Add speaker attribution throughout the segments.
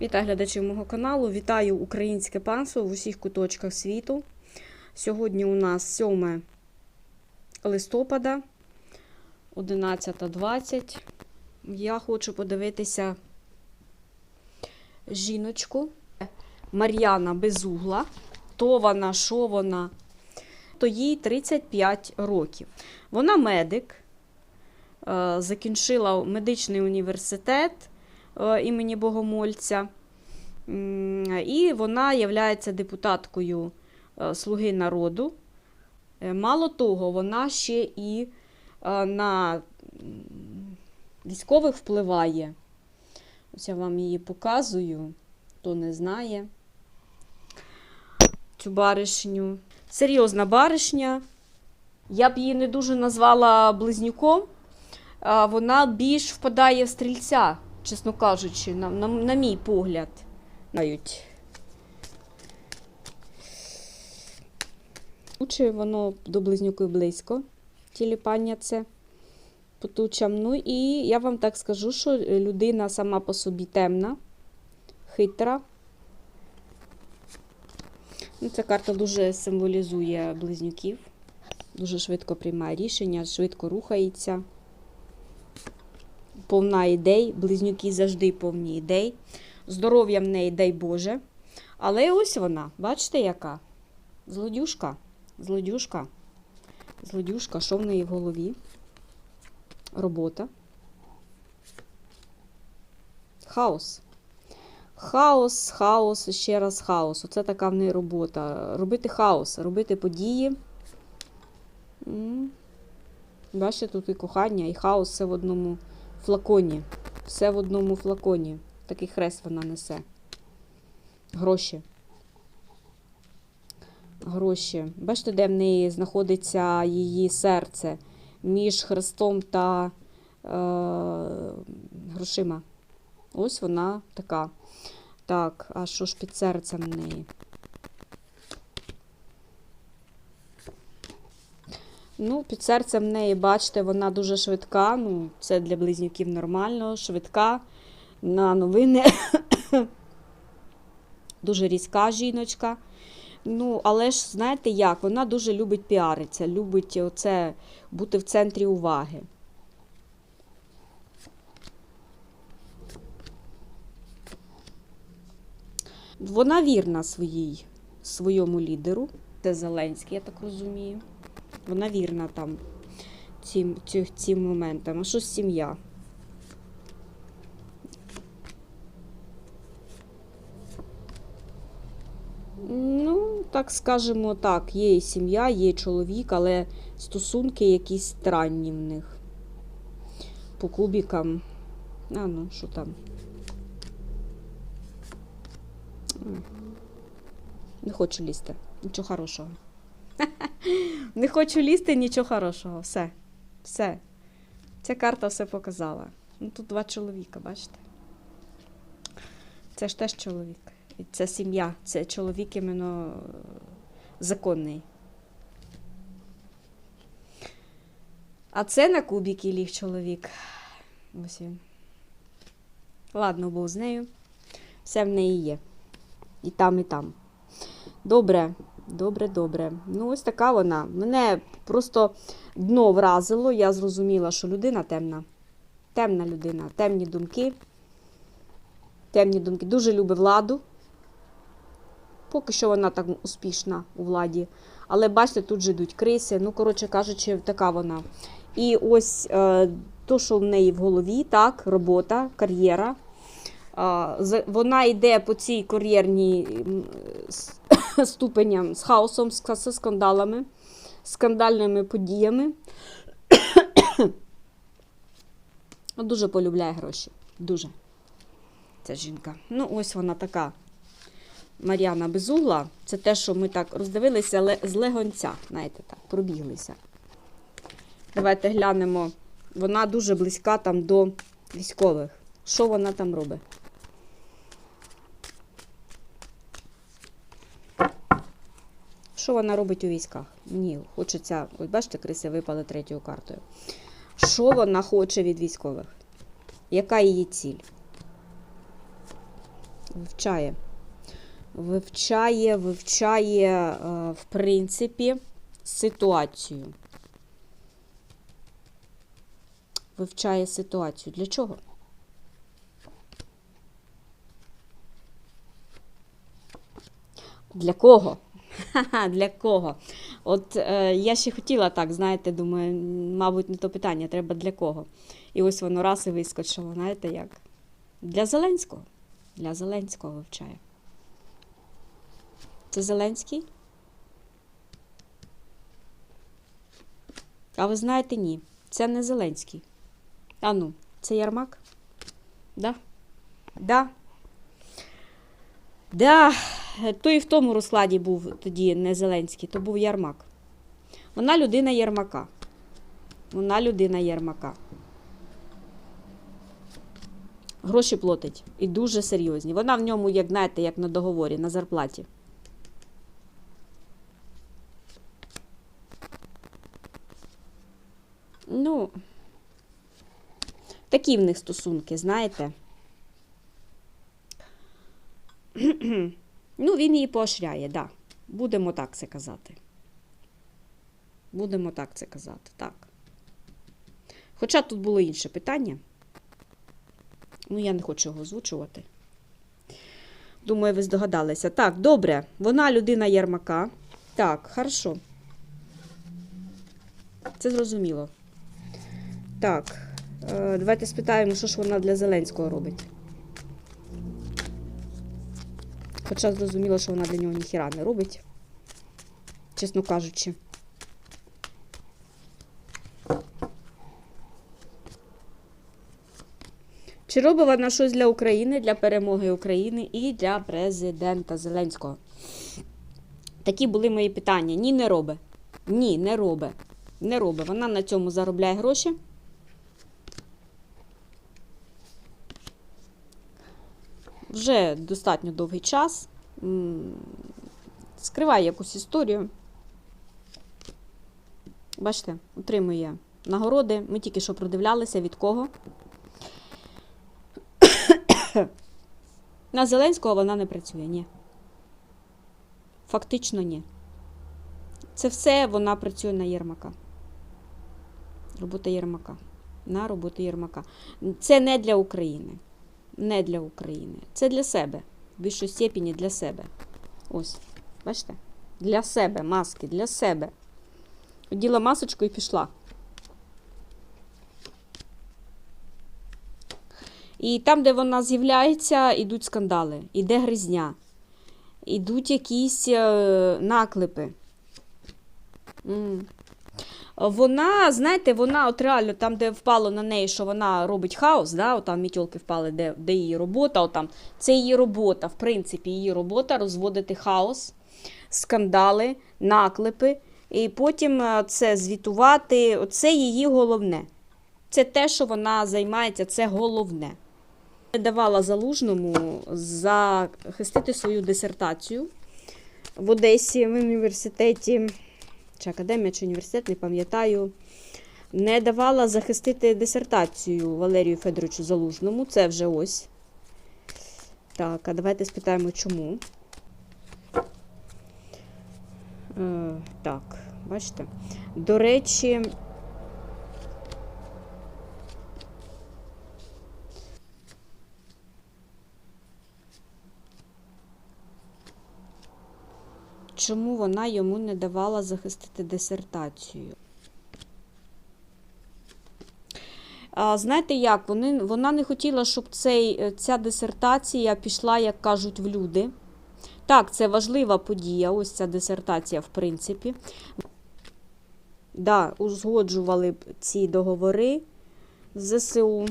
Speaker 1: Вітаю глядачів мого каналу. Вітаю українське панство в усіх куточках світу. Сьогодні у нас 7 листопада, 11.20. Я хочу подивитися жіночку Мар'яна Безугла. То вона, що вона? То їй 35 років. Вона медик, е, закінчила медичний університет імені Богомольця. І вона є депутаткою е, Слуги народу. Е, Мало того, вона ще і е, на військових впливає. Ось я вам її показую, хто не знає цю баришню. Серйозна баришня. Я б її не дуже назвала близнюком. Вона більш впадає в стрільця, чесно кажучи, на, на, на мій погляд. Навіть. Чи воно до близнюки близько, тіліпання це по тучам. Ну і я вам так скажу, що людина сама по собі темна, хитра. Ну, ця карта дуже символізує близнюків. Дуже швидко приймає рішення, швидко рухається. Повна ідей. Близнюки завжди повні ідей. Здоров'я в неї, дай Боже. Але ось вона, бачите, яка? Злодюшка. Злодюшка. Злодюшка, що в неї в голові? Робота. Хаос. Хаос, хаос, ще раз хаос. Оце така в неї робота. Робити хаос, робити події. Бачите, тут і кохання, і хаос все в одному флаконі. Все в одному флаконі. Такий хрест вона несе. Гроші. Гроші. Бачите, де в неї знаходиться її серце між хрестом та е, грошима. Ось вона така. Так, а що ж під серцем в неї? Ну, під серцем неї, бачите, вона дуже швидка. Ну, це для близнюків нормально, швидка. На новини. дуже різка жіночка. Ну, але ж знаєте як? Вона дуже любить піаритися, любить оце бути в центрі уваги. Вона вірна своїй, своєму лідеру. Це Зеленський, я так розумію. Вона вірна там цим, цим, цим моментам. А що сім'я? Ну, так скажемо так, є і сім'я, є і чоловік, але стосунки якісь странні в них. По кубікам. А ну, що там? Не хочу лізти. Нічого хорошого. Не хочу лізти, нічого хорошого. Все. Все. Ця карта все показала. Ну, тут два чоловіка, бачите? Це ж теж чоловік. І Це сім'я, це чоловік іменно е, законний. А це на кубіки ліг чоловік. Ось він. Ладно, був з нею. Все в неї є. І там, і там. Добре, добре, добре. Ну, ось така вона. Мене просто дно вразило. Я зрозуміла, що людина темна. Темна людина, темні думки. Темні думки. Дуже любить владу. Поки що вона так успішна у владі. Але бачите, тут же йдуть криси. Ну, коротше кажучи, така вона. І ось е, то, що в неї в голові, так, робота, кар'єра. З- Вона йде по цій кар'єрній ступеням з хаосом, з скандалами, скандальними подіями. Дуже полюбляє гроші. Дуже. Ця жінка. Ну, ось вона така. Мар'яна Безугла. Це те, що ми так роздивилися але з легонця. Знаєте, так, пробіглися. Давайте глянемо. Вона дуже близька там до військових. Що вона там робить? Що вона робить у військах? Мені хочеться, ось бачите, криси випали третьою картою. Що вона хоче від військових? Яка її ціль? Вивчає. Вивчає, вивчає, е, в принципі, ситуацію. Вивчає ситуацію. Для чого? Для кого? Ха-ха, для кого? От е, я ще хотіла так, знаєте, думаю, мабуть, не то питання, треба для кого. І ось воно раз і вискочило, знаєте як? Для Зеленського. Для Зеленського вивчає. Це Зеленський? А ви знаєте, ні. Це не Зеленський. А ну, це Ярмак? Да? Да. Да. То і в тому розкладі був тоді не Зеленський, то був Ярмак. Вона людина Єрмака. Вона людина Єрмака. Гроші платить. І дуже серйозні. Вона в ньому, як знаєте, як на договорі, на зарплаті. Ну, такі в них стосунки, знаєте. Ну, він її поощряє, да. Будемо так це казати. Будемо так це казати, так. Хоча тут було інше питання. Ну, я не хочу його озвучувати. Думаю, ви здогадалися. Так, добре. Вона людина Єрмака. Так, хорошо. Це зрозуміло. Так, е, давайте спитаємо, що ж вона для Зеленського робить. Хоча зрозуміло, що вона для нього ніхіра не робить, чесно кажучи. Чи робить вона щось для України, для перемоги України і для президента Зеленського? Такі були мої питання. Ні, не робить. Ні, не робить. Не робить. Вона на цьому заробляє гроші. Вже достатньо довгий час. Скриває якусь історію. Бачите, отримує нагороди. Ми тільки що продивлялися від кого. На Зеленського вона не працює, ні. Фактично ні. Це все вона працює на Єрмака. Робота Єрмака. На роботу Єрмака. Це не для України. Не для України. Це для себе. В більшій степені для себе. Ось. Бачите? Для себе маски, для себе. Оділа масочку і пішла. І там, де вона з'являється, ідуть скандали, іде гризня, ідуть якісь е, наклепи. Вона, знаєте, вона от реально там, де впало на неї, що вона робить хаос, да, от там мітьолки впали, де, де її робота, от там, це її робота, в принципі, її робота розводити хаос, скандали, наклепи, і потім е, це звітувати. Це її головне. Це те, що вона займається, це головне. Я давала залужному захистити свою дисертацію в Одесі в університеті, чи академія, чи університет, не пам'ятаю. Не давала захистити дисертацію Валерію Федоровичу Залужному. Це вже ось. Так, а давайте спитаємо, чому. Е, так, бачите. До речі, чому вона йому не давала захистити дисертацію? Знаєте як? Вони, вона не хотіла, щоб цей, е, ця дисертація пішла, як кажуть, в люди. Так, це важлива подія, ось ця дисертація, в принципі. Да, узгоджували ці договори з ЗСУ.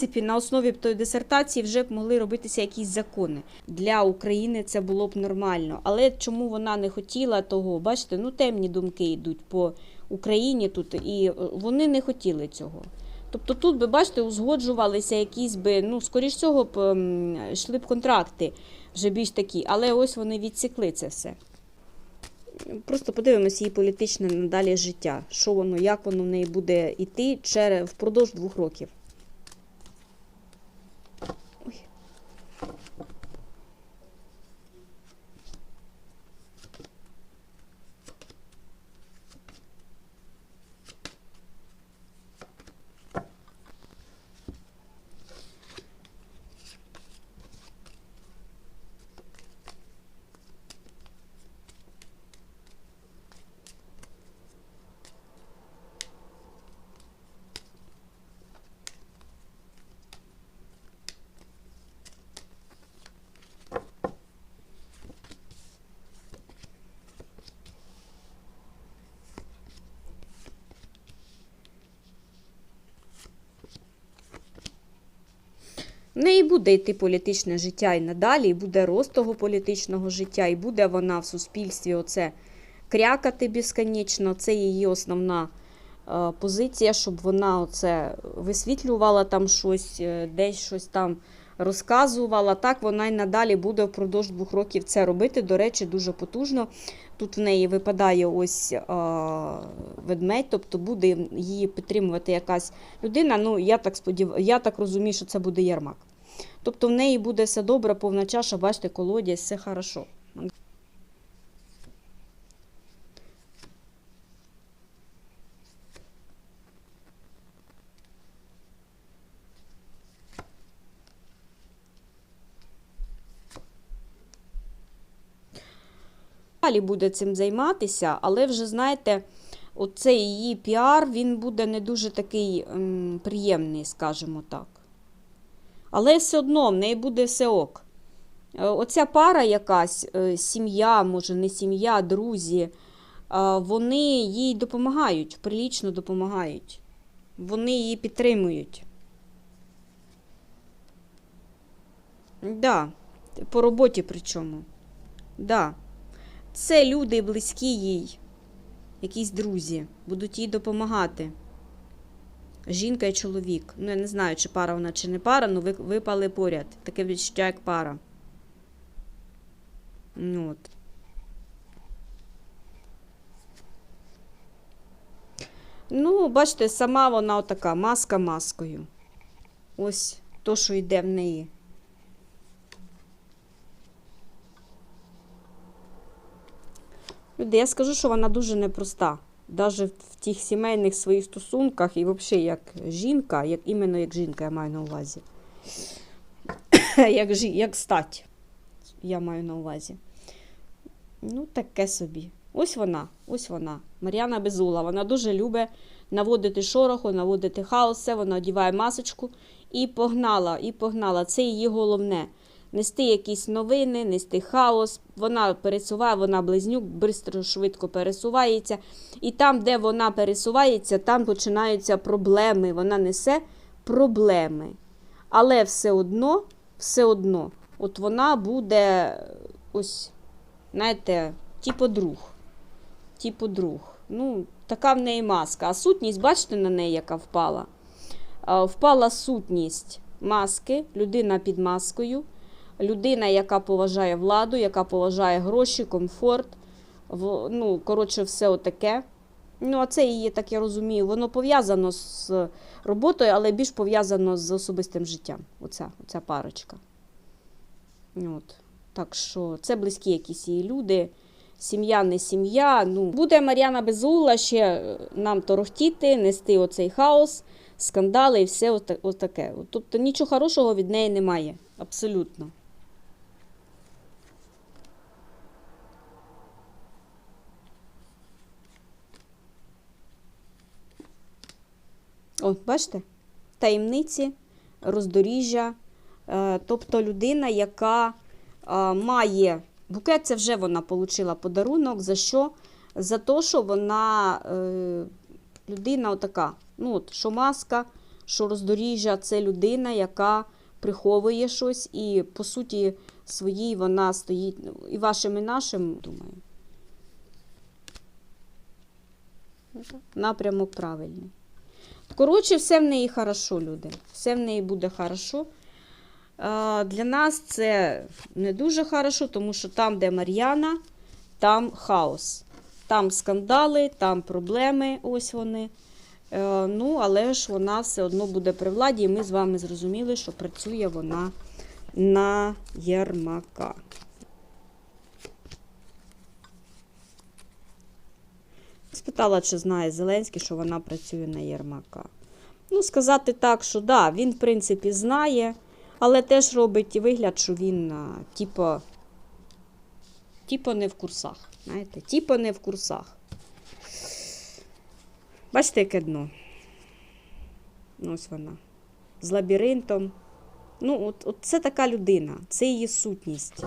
Speaker 1: Принципі, на основі тої дисертації вже б могли робитися якісь закони. Для України це було б нормально. Але чому вона не хотіла того? Бачите, ну темні думки йдуть по Україні тут, і вони не хотіли цього. Тобто тут би, бачите, узгоджувалися якісь би, ну, скоріш всього, б ем, йшли б контракти вже більш такі, але ось вони відсікли це все. Просто подивимося її політичне надалі життя. Що воно, як воно в неї буде йти впродовж двох років. В неї буде йти політичне життя і надалі, і буде рост того політичного життя, і буде вона в суспільстві оце крякати безконечно. Це її основна е, позиція, щоб вона оце висвітлювала там щось, е, десь щось там розказувала. Так вона й надалі буде впродовж двох років це робити. До речі, дуже потужно. Тут в неї випадає ось е, ведмедь, тобто буде її підтримувати якась людина. Ну, я так сподів... я так розумію, що це буде Ярмак. Тобто в неї буде все добре, повна чаша, бачите, колодязь, все хорошо. Далі буде цим займатися, але вже знаєте, оцей її піар він буде не дуже такий ем, приємний, скажімо так. Але все одно в неї буде все ок. Е, Оця пара якась, е, сім'я, може, не сім'я, друзі, е, вони їй допомагають, прилічно допомагають. Вони її підтримують. Да, по роботі причому. Да. Це люди близькі їй, якісь друзі, будуть їй допомагати. Жінка і чоловік. Ну, я не знаю, чи пара вона, чи не пара, але ви- випали поряд. Таке відчуття, як пара. Ну, От. Ну, бачите, сама вона отака, маска маскою. Ось то, що йде в неї. Люди, я скажу, що вона дуже непроста. Навіть в тих сімейних своїх стосунках і взагалі як жінка, як іменно як жінка, я маю на увазі. як, як стать, я маю на увазі. Ну, таке собі. Ось вона, ось вона. Мар'яна Безула. Вона дуже любить наводити шороху, наводити хаос, все, вона одіває масочку і погнала, і погнала. Це її головне. Нести якісь новини, нести хаос. Вона пересуває, вона близнюк, швидко, швидко пересувається. І там, де вона пересувається, там починаються проблеми. Вона несе проблеми. Але все одно, все одно, от вона буде ось, знаєте, типу друг. Типу друг. Ну, така в неї маска. А сутність, бачите на неї, яка впала? Впала сутність маски, людина під маскою, людина, яка поважає владу, яка поважає гроші, комфорт. Ну, коротше, все отаке. Ну, а це її, так я розумію, воно пов'язано з роботою, але більш пов'язано з особистим життям. Оця, оця парочка. От. Так що це близькі якісь її люди. Сім'я не сім'я. Ну, буде Мар'яна Безула ще е, нам торохтіти, нести оцей хаос, скандали і все ота- отаке. Тобто нічого хорошого від неї немає. Абсолютно. О, бачите? Таємниці, роздоріжжя. Е, Тобто людина, яка е, має букет, це вже вона отримала подарунок. За що? За те, що вона е, людина отака. Ну, от, що маска, що роздоріжжя, це людина, яка приховує щось, і по суті своїй вона стоїть ну, і вашим, і нашим, думаю. Напрямок правильний. Коротше, все в неї хорошо, люди. Все в неї буде хорошо. Для нас це не дуже хорошо, тому що там, де Мар'яна, там хаос. Там скандали, там проблеми, ось вони. Е, Ну, але ж вона все одно буде при владі, і ми з вами зрозуміли, що працює вона на Єрмака. Спитала, чи знає Зеленський, що вона працює на Єрмака. Ну, сказати так, що да, він, в принципі, знає, але теж робить вигляд, що він, а, типу, типу не в курсах. Знаєте, типу не в курсах. Бачите, яке дно? Ось вона. З лабіринтом. Ну, от, от це така людина, це її сутність.